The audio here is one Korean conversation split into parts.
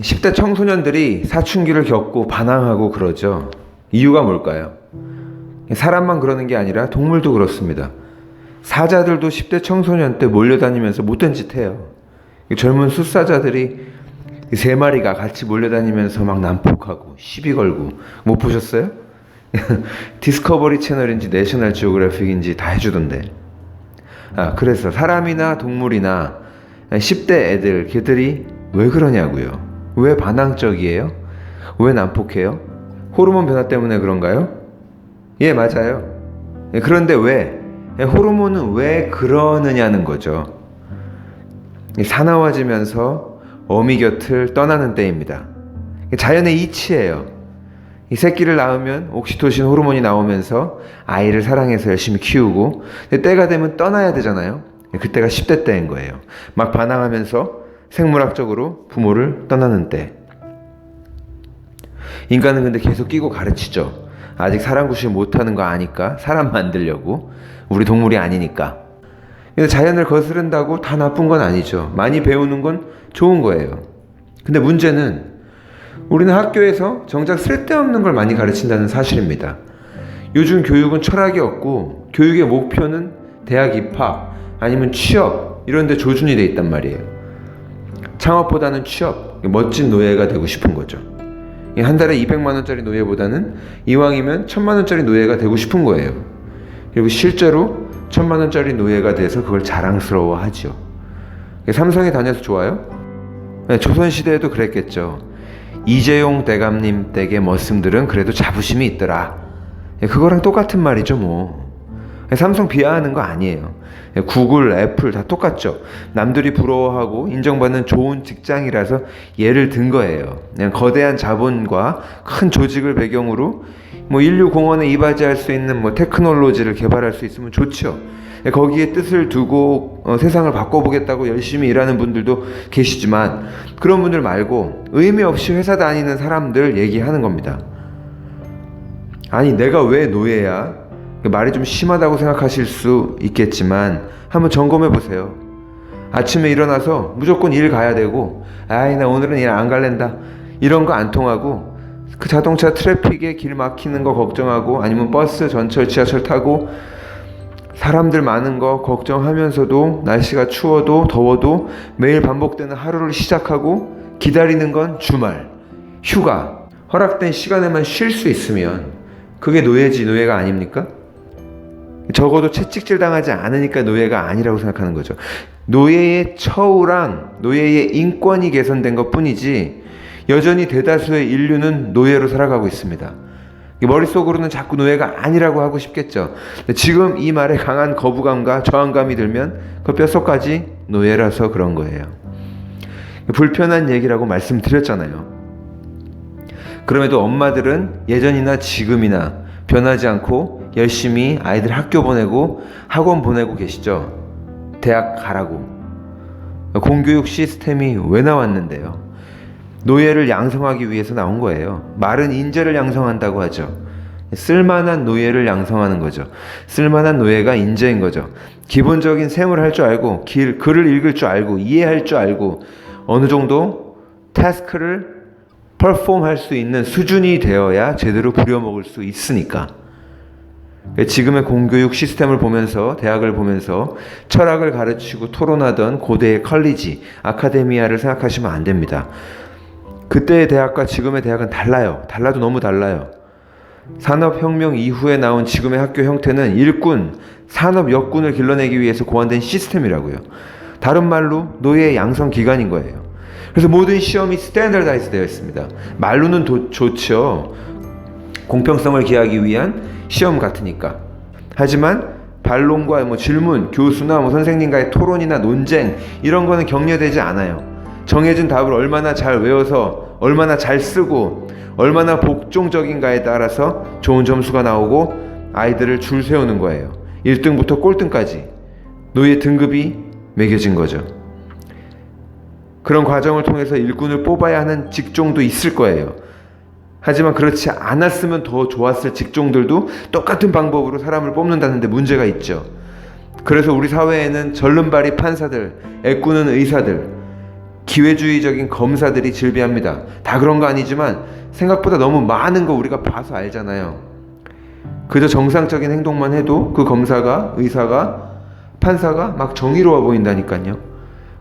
10대 청소년들이 사춘기를 겪고 반항하고 그러죠. 이유가 뭘까요? 사람만 그러는 게 아니라 동물도 그렇습니다. 사자들도 10대 청소년 때 몰려다니면서 못된 짓 해요. 젊은 숫사자들이 세 마리가 같이 몰려다니면서 막 난폭하고 시비 걸고 못 보셨어요? 디스커버리 채널인지 내셔널 지오그래픽인지 다 해주던데. 아, 그래서 사람이나 동물이나 10대 애들, 걔들이 왜 그러냐고요? 왜 반항적이에요? 왜 난폭해요? 호르몬 변화 때문에 그런가요? 예, 맞아요. 예, 그런데 왜? 예, 호르몬은 왜 그러느냐는 거죠. 예, 사나워지면서 어미 곁을 떠나는 때입니다. 예, 자연의 이치예요. 이 새끼를 낳으면 옥시토신 호르몬이 나오면서 아이를 사랑해서 열심히 키우고 때가 되면 떠나야 되잖아요. 예, 그때가 10대 때인 거예요. 막 반항하면서 생물학적으로 부모를 떠나는 때. 인간은 근데 계속 끼고 가르치죠. 아직 사람 구실 못하는 거 아니까 사람 만들려고 우리 동물이 아니니까. 근데 자연을 거스른다고 다 나쁜 건 아니죠. 많이 배우는 건 좋은 거예요. 근데 문제는 우리는 학교에서 정작 쓸데없는 걸 많이 가르친다는 사실입니다. 요즘 교육은 철학이 없고 교육의 목표는 대학 입학 아니면 취업 이런 데 조준이 돼 있단 말이에요. 창업보다는 취업, 멋진 노예가 되고 싶은 거죠. 한 달에 200만 원짜리 노예보다는 이왕이면 1000만 원짜리 노예가 되고 싶은 거예요. 그리고 실제로 1000만 원짜리 노예가 돼서 그걸 자랑스러워 하죠. 삼성에 다녀서 좋아요? 네, 조선시대에도 그랬겠죠. 이재용 대감님 댁의 머슴들은 그래도 자부심이 있더라. 예, 그거랑 똑같은 말이죠, 뭐. 예, 삼성 비하하는 거 아니에요. 예, 구글, 애플 다 똑같죠. 남들이 부러워하고 인정받는 좋은 직장이라서 예를 든 거예요. 그냥 거대한 자본과 큰 조직을 배경으로 뭐 인류 공헌에 이바지할 수 있는 뭐 테크놀로지를 개발할 수 있으면 좋죠. 거기에 뜻을 두고 어, 세상을 바꿔보겠다고 열심히 일하는 분들도 계시지만 그런 분들 말고 의미 없이 회사 다니는 사람들 얘기하는 겁니다. 아니 내가 왜 노예야? 말이 좀 심하다고 생각하실 수 있겠지만 한번 점검해 보세요. 아침에 일어나서 무조건 일 가야 되고 아이 나 오늘은 일 안 갈랜다 이런 거 안 통하고 그 자동차 트래픽에 길 막히는 거 걱정하고 아니면 버스 전철 지하철 타고 사람들 많은 거 걱정하면서도 날씨가 추워도 더워도 매일 반복되는 하루를 시작하고 기다리는 건 주말, 휴가, 허락된 시간에만 쉴 수 있으면 그게 노예지 노예가 아닙니까? 적어도 채찍질 당하지 않으니까 노예가 아니라고 생각하는 거죠. 노예의 처우랑 노예의 인권이 개선된 것 뿐이지 여전히 대다수의 인류는 노예로 살아가고 있습니다. 머릿속으로는 자꾸 노예가 아니라고 하고 싶겠죠. 지금 이 말에 강한 거부감과 저항감이 들면 그 뼛속까지 노예라서 그런 거예요. 불편한 얘기라고 말씀드렸잖아요. 그럼에도 엄마들은 예전이나 지금이나 변하지 않고 열심히 아이들 학교 보내고 학원 보내고 계시죠. 대학 가라고. 공교육 시스템이 왜 나왔는데요? 노예를 양성하기 위해서 나온 거예요. 말은 인재를 양성한다고 하죠. 쓸만한 노예를 양성하는 거죠. 쓸만한 노예가 인재인 거죠. 기본적인 셈을 할 줄 알고, 길, 글을 읽을 줄 알고, 이해할 줄 알고, 어느 정도 태스크를 퍼폼 할 수 있는 수준이 되어야 제대로 부려먹을 수 있으니까. 지금의 공교육 시스템을 보면서 대학을 보면서 철학을 가르치고 토론하던 고대의 컬리지, 아카데미아를 생각하시면 안 됩니다. 그때의 대학과 지금의 대학은 달라요. 달라도 너무 달라요. 산업혁명 이후에 나온 지금의 학교 형태는 일꾼, 산업 역군을 길러내기 위해서 고안된 시스템이라고요. 다른 말로 노예 양성 기관인 거예요. 그래서 모든 시험이 스탠더다이즈 되어 있습니다. 말로는 도, 좋죠. 공평성을 기하기 위한 시험 같으니까. 하지만 반론과 뭐 질문, 교수나 뭐 선생님과의 토론이나 논쟁 이런 거는 격려되지 않아요. 정해진 답을 얼마나 잘 외워서 얼마나 잘 쓰고 얼마나 복종적인가에 따라서 좋은 점수가 나오고 아이들을 줄 세우는 거예요. 1등부터 꼴등까지 노예 등급이 매겨진 거죠. 그런 과정을 통해서 일꾼을 뽑아야 하는 직종도 있을 거예요. 하지만 그렇지 않았으면 더 좋았을 직종들도 똑같은 방법으로 사람을 뽑는다는데 문제가 있죠. 그래서 우리 사회에는 절름발이 판사들, 애꾸는 의사들, 기회주의적인 검사들이 즐비합니다. 다 그런 거 아니지만 생각보다 너무 많은 거 우리가 봐서 알잖아요. 그저 정상적인 행동만 해도 그 검사가, 의사가, 판사가 막 정의로워 보인다니까요.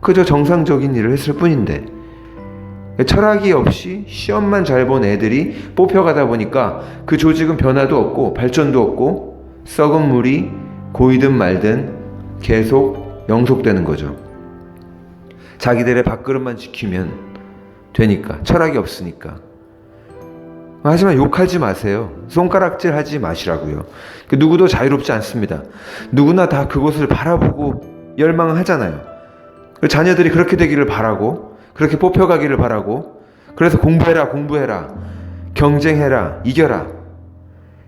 그저 정상적인 일을 했을 뿐인데. 철학이 없이 시험만 잘 본 애들이 뽑혀가다 보니까 그 조직은 변화도 없고 발전도 없고 썩은 물이 고이든 말든 계속 영속되는 거죠. 자기들의 밥그릇만 지키면 되니까 철학이 없으니까. 하지만 욕하지 마세요. 손가락질 하지 마시라고요. 그 누구도 자유롭지 않습니다. 누구나 다 그곳을 바라보고 열망하잖아요. 그 자녀들이 그렇게 되기를 바라고 그렇게 뽑혀가기를 바라고 그래서 공부해라 공부해라 경쟁해라 이겨라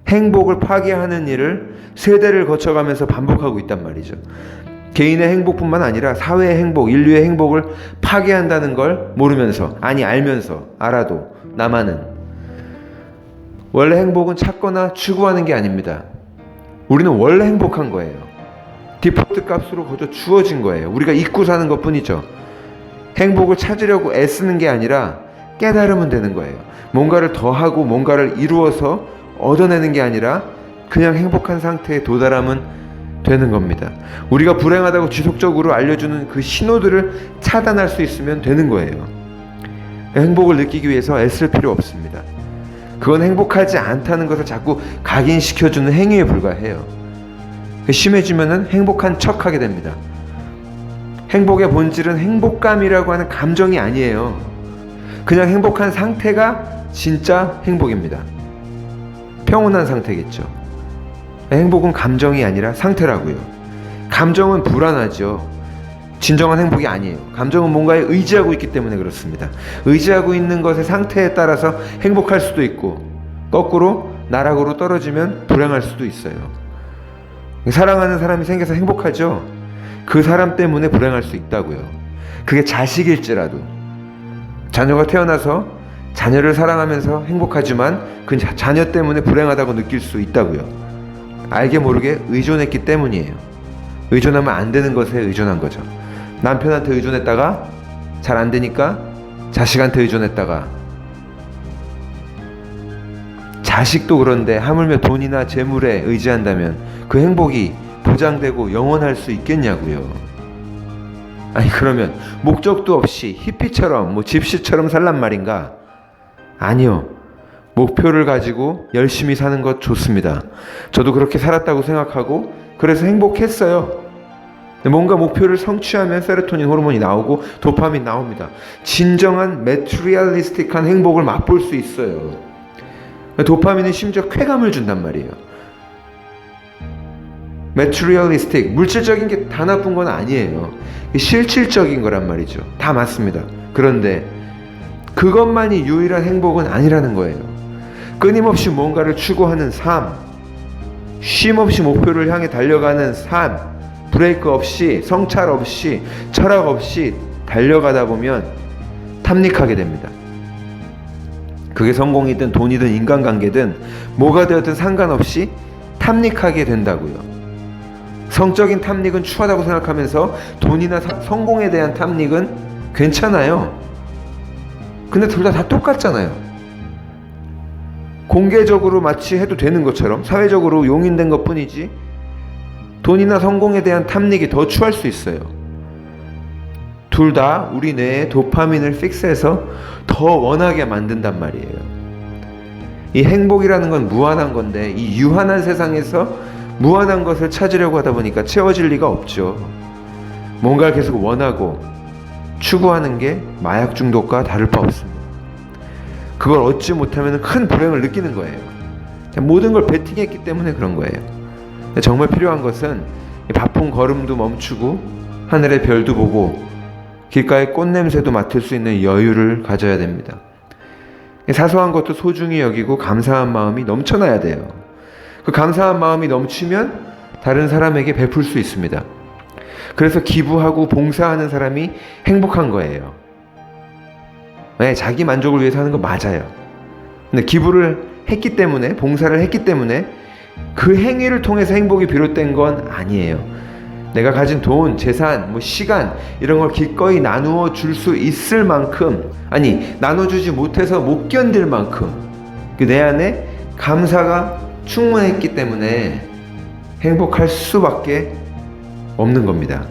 행복을 파괴하는 일을 세대를 거쳐가면서 반복하고 있단 말이죠. 개인의 행복뿐만 아니라 사회의 행복, 인류의 행복을 파괴한다는 걸 모르면서 아니 알면서 알아도 나만은 원래 행복은 찾거나 추구하는 게 아닙니다. 우리는 원래 행복한 거예요. 디폴트 값으로 거저 주어진 거예요. 우리가 잊고 사는 것 뿐이죠. 행복을 찾으려고 애쓰는 게 아니라 깨달으면 되는 거예요. 뭔가를 더하고 뭔가를 이루어서 얻어내는 게 아니라 그냥 행복한 상태에 도달하면 되는 겁니다. 우리가 불행하다고 지속적으로 알려주는 그 신호들을 차단할 수 있으면 되는 거예요. 행복을 느끼기 위해서 애쓸 필요 없습니다. 그건 행복하지 않다는 것을 자꾸 각인시켜주는 행위에 불과해요. 심해지면은 행복한 척하게 됩니다. 행복의 본질은 행복감이라고 하는 감정이 아니에요. 그냥 행복한 상태가 진짜 행복입니다. 평온한 상태겠죠. 행복은 감정이 아니라 상태라고요. 감정은 불안하죠. 진정한 행복이 아니에요. 감정은 뭔가에 의지하고 있기 때문에 그렇습니다. 의지하고 있는 것의 상태에 따라서 행복할 수도 있고, 거꾸로 나락으로 떨어지면 불행할 수도 있어요. 사랑하는 사람이 생겨서 행복하죠? 그 사람 때문에 불행할 수 있다고요. 그게 자식일지라도. 자녀가 태어나서 자녀를 사랑하면서 행복하지만 그 자녀 때문에 불행하다고 느낄 수 있다고요. 알게 모르게 의존했기 때문이에요. 의존하면 안 되는 것에 의존한 거죠. 남편한테 의존했다가 잘 안 되니까 자식한테 의존했다가 자식도 그런데 하물며 돈이나 재물에 의지한다면 그 행복이 보장되고 영원할 수 있겠냐고요. 아니 그러면 목적도 없이 히피처럼 뭐 집시처럼 살란 말인가? 아니요. 목표를 가지고 열심히 사는 것 좋습니다. 저도 그렇게 살았다고 생각하고 그래서 행복했어요. 뭔가 목표를 성취하면 세로토닌 호르몬이 나오고 도파민 나옵니다. 진정한 메트리얼리스틱한 행복을 맛볼 수 있어요. 도파민은 심지어 쾌감을 준단 말이에요. 메트리얼리스틱 물질적인 게 다 나쁜 건 아니에요. 실질적인 거란 말이죠. 다 맞습니다. 그런데 그것만이 유일한 행복은 아니라는 거예요. 끊임없이 뭔가를 추구하는 삶, 쉼 없이 목표를 향해 달려가는 삶, 브레이크 없이 성찰 없이 철학 없이 달려가다 보면 탐닉하게 됩니다. 그게 성공이든 돈이든 인간관계든 뭐가 되었든 상관없이 탐닉하게 된다고요. 성적인 탐닉은 추하다고 생각하면서 돈이나 사, 성공에 대한 탐닉은 괜찮아요. 근데 둘 다 다 똑같잖아요. 공개적으로 마치 해도 되는 것처럼 사회적으로 용인된 것 뿐이지 돈이나 성공에 대한 탐닉이 더 추할 수 있어요. 둘 다 우리 뇌에 도파민을 픽스해서 더 원하게 만든단 말이에요. 이 행복이라는 건 무한한 건데 이 유한한 세상에서 무한한 것을 찾으려고 하다 보니까 채워질 리가 없죠. 뭔가를 계속 원하고 추구하는 게 마약 중독과 다를 바 없습니다. 그걸 얻지 못하면 큰 불행을 느끼는 거예요. 모든 걸 베팅했기 때문에 그런 거예요. 정말 필요한 것은 바쁜 걸음도 멈추고 하늘의 별도 보고 길가의 꽃 냄새도 맡을 수 있는 여유를 가져야 됩니다. 사소한 것도 소중히 여기고 감사한 마음이 넘쳐나야 돼요. 그 감사한 마음이 넘치면 다른 사람에게 베풀 수 있습니다. 그래서 기부하고 봉사하는 사람이 행복한 거예요. 네, 자기 만족을 위해서 하는 거 맞아요. 근데 기부를 했기 때문에, 봉사를 했기 때문에 그 행위를 통해서 행복이 비롯된 건 아니에요. 내가 가진 돈, 재산, 뭐 시간 이런 걸 기꺼이 나누어 줄 수 있을 만큼 아니 나눠주지 못해서 못 견딜 만큼 그 내 안에 감사가 충분했기 때문에 행복할 수밖에 없는 겁니다.